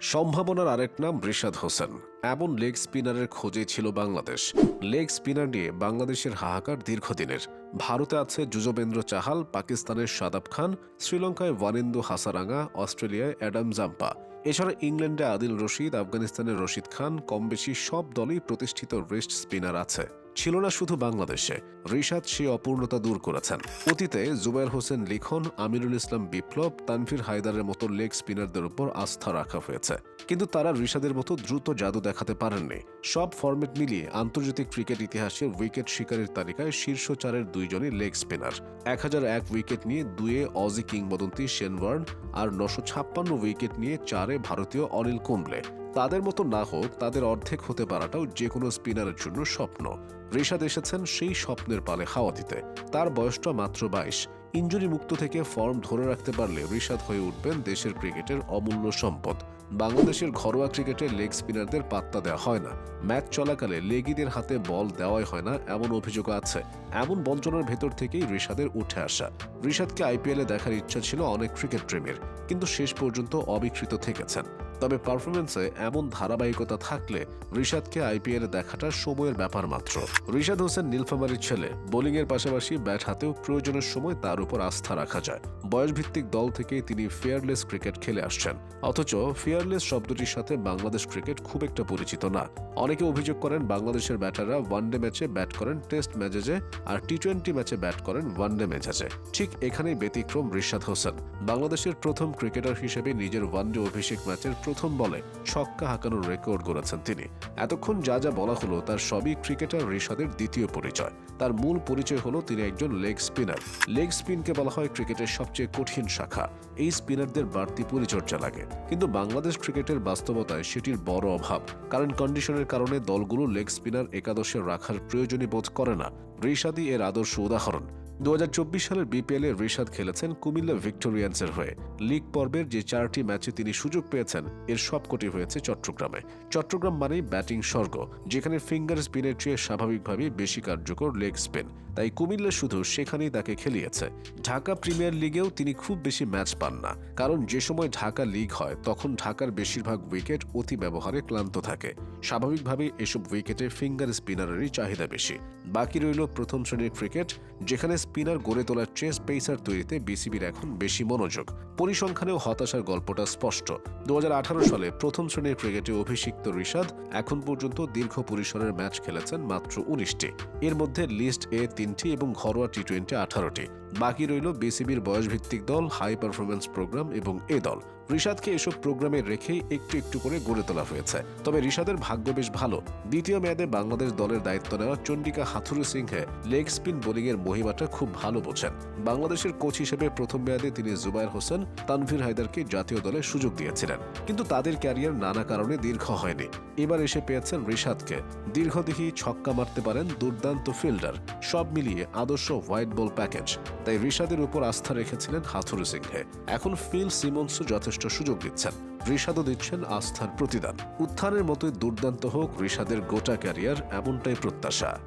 সম্ভাবনার আরেক নাম রিশাদ হোসেন। এমন লেগ স্পিনারের খোঁজে ছিল বাংলাদেশ। লেগ স্পিনার নিয়ে বাংলাদেশের হাহাকার দীর্ঘদিনের। ভারতে আছে যুজবেন্দ্র চাহাল, পাকিস্তানের সাদাব খান, শ্রীলঙ্কায় ওয়ানিন্দু হাসারাঙ্গা, অস্ট্রেলিয়ায় অ্যাডাম জাম্পা। এছাড়া ইংল্যান্ডে আদিল রশিদ, আফগানিস্তানের রশিদ খান, কমবেশি সব দলই প্রতিষ্ঠিত রেস্ট স্পিনার আছে। ছিল না শুধু বাংলাদেশে। রিশাদ সে অপূর্ণতা দূর করেছেন। অতীতে জুবাইর হোসেন লিখন, আমিরুল ইসলাম বিপ্লব তানফির হায়দারের মতো লেগ স্পিনারদের উপর আস্থা রাখা হয়েছে। কিন্তু তারা রিশাদের মতো দ্রুত জাদু দেখাতে পারেননি। সব ফরম্যাট মিলিয়ে আন্তর্জাতিক ক্রিকেট ইতিহাসে উইকেট শিকারের তালিকায় শীর্ষ চারের দুইজনই লেগ স্পিনার। এক হাজার এক উইকেট নিয়ে দুয়ে অজি কিংবদন্তি শেনওয়ার্ন আর নশো ছাপ্পান্ন উইকেট নিয়ে চারে ভারতীয় অনিল কুম্বলে। তাদের মতো না হোক, তাদের অর্ধেক হতে পারাটাও যে কোনো স্পিনারের জন্য স্বপ্ন। ঋষাদ এসেছেন সেই স্বপ্নের পালে হাওয়া দিতে। তার বয়সটা মাত্র বাইশ। ইঞ্জুরি মুক্ত থেকে ফর্ম ধরে রাখতে পারলে ঋষাদ হয়ে উঠবেন দেশের ক্রিকেটের অমূল্য সম্পদ। বাংলাদেশের ঘরোয়া ক্রিকেটে লেগ স্পিনারদের পাত্তা দেওয়া হয় না। ম্যাচ চলাকালে লেগিদের হাতে বল দেওয়াই হয় না, এমন অভিযোগ আছে। এমন বঞ্চনার ভেতর থেকেই ঋষাদের উঠে আসা। ঋষাদকে আইপিএলে দেখার ইচ্ছা ছিল অনেক ক্রিকেট প্রেমীর, কিন্তু শেষ পর্যন্ত অবিকৃত থেকেছেন। তবে পারফরমেন্সে এমন ধারাবাহিকতা থাকলে ঋষাদকে আইপিএলে দেখাটা সময়ের ব্যাপার মাত্র। ঋষাদ হোসেন নীলফামারীর ছেলে, বোলিংয়ের পাশাপাশি ব্যাট হাতেও প্রয়োজনের সময় তার উপর আস্থা রাখা যায়। বয়সভিত্তিক দল থেকে তিনি ফেয়ারলেস ক্রিকেট খেলে আসছেন। অথচ ফেয়ারলেস শব্দটির সাথে বাংলাদেশ ক্রিকেট খুব একটা পরিচিত না। অনেকে অভিযোগ করেন বাংলাদেশের ব্যাটাররা ওয়ানডে ম্যাচে ব্যাট করেন টেস্ট ম্যাচেজে আর টি টোয়েন্টি ম্যাচে ব্যাট করেন ওয়ানডে ম্যাচেজে ঠিক এখানেই ব্যতিক্রম রিশাদ হোসেন। বাংলাদেশের প্রথম ক্রিকেটার হিসেবে নিজের ওয়ানডে অভিষেক ম্যাচের প্রথম বলে ছক্কা হাঁকানোর রেকর্ড গড়েছেন তিনি। এতক্ষণ যা যা বলা হলো, তার সবই ক্রিকেটার রিশাদের দ্বিতীয় পরিচয়। তার মূল পরিচয় হলো তিনি একজন লেগ স্পিনার। লেগ স্পিনকে বলা হয় ক্রিকেটের সবচেয়ে কঠিন শাখা। এই স্পিনারদের বাড়তি পরিচর্যা লাগে। কিন্তু বাংলাদেশ ক্রিকেটের বাস্তবতায় সেটির বড় অভাব। কারণ কন্ডিশনের কারণে দলগুলো লেগ স্পিনার একাদশে রাখার প্রয়োজনই বোধ করে না। ঋষাদি এর আদর্শ উদাহরণ। দু হাজার চব্বিশ সালের বিপিএল ঋষাদ খেলেছেন কুমিল্লা ভিক্টোরিয়ান্সের হয়ে। লিগ পর্বের যে চারটি ম্যাচে তিনি সুযোগ পেয়েছেন, এর সবকটি হয়েছে চট্টগ্রামে। চট্টগ্রাম মানেই ব্যাটিং স্বর্গ, যেখানে ফিঙ্গার স্পিনের চেয়ে স্বাভাবিকভাবেই বেশি কার্যকর লেগ স্পিন। তাই কুমিল্লা শুধু সেখানেই তাকে খেলিয়েছে। ঢাকা প্রিমিয়ার লিগেও তিনি খুব বেশি ম্যাচ পান না, কারণ যে সময় ঢাকা লিগ হয়, তখন ঢাকার বেশিরভাগ উইকেট অতি ব্যবহারে ক্লান্ত থাকে। স্বাভাবিকভাবেই এসব উইকেটে ফিঙ্গার স্পিনারেরই চাহিদা বেশি। বাকি রইল প্রথম শ্রেণির ক্রিকেট, যেখানে স্পিনার গড়ে তোলার চেস পেসার তৈরিতে বিসিবির এখন বেশি মনোযোগ। পরিসংখ্যানেও হতাশার গল্পটা স্পষ্ট। দু হাজার আঠারো সালে প্রথম শ্রেণির ক্রিকেটে অভিষিক্ত ঋষাদ এখন পর্যন্ত দীর্ঘ পরিসরের ম্যাচ খেলেছেন মাত্র উনিশটি। এর মধ্যে লিস্ট এ তিনটি এবং ঘরোয়া টি টোয়েন্টি আঠারোটি। বাকি রইল বিসিবির বয়সভিত্তিক দল, হাই পারফরমেন্স প্রোগ্রাম এবং এ দল। ঋষাদকে এসব প্রোগ্রামে রেখেই একটু একটু করে গড়ে তোলা হয়েছে। তবে ঋষাদের ভাগ্য বেশ ভালো। দ্বিতীয় মেয়াদে বাংলাদেশ দলের দায়িত্ব নেওয়া Chandika Hathurusingha leg spin বোলিংয়ের মহিমাটা খুব ভালো বোঝেন। বাংলাদেশের কোচ হিসেবে প্রথম মেয়াদে তিনি জুবায়ের হোসেন, তানভীর হায়দারকে জাতীয় দলে সুযোগ দিয়েছিলেন। কিন্তু তাদের ক্যারিয়ার নানা কারণে দীর্ঘ হয়নি। এবার এসে পেয়েছেন ঋষাদকে দীর্ঘদেহী ছক্কা মারতে পারেন দুর্দান্ত ফিল্ডার, সব মিলিয়ে আদর্শ হোয়াইট বল প্যাকেজ। তাই ঋষাদের উপর আস্থা রেখেছিলেন হাথুরু সিংহে। এখন ফিল সিমন্সও যথেষ্ট সুযোগ দিচ্ছেন। ঋষাদও দিচ্ছেন আস্থার প্রতিদান। উত্থানের মতোই দুর্দান্ত হোক ঋষাদের গোটা ক্যারিয়ার, এমনটাই প্রত্যাশা।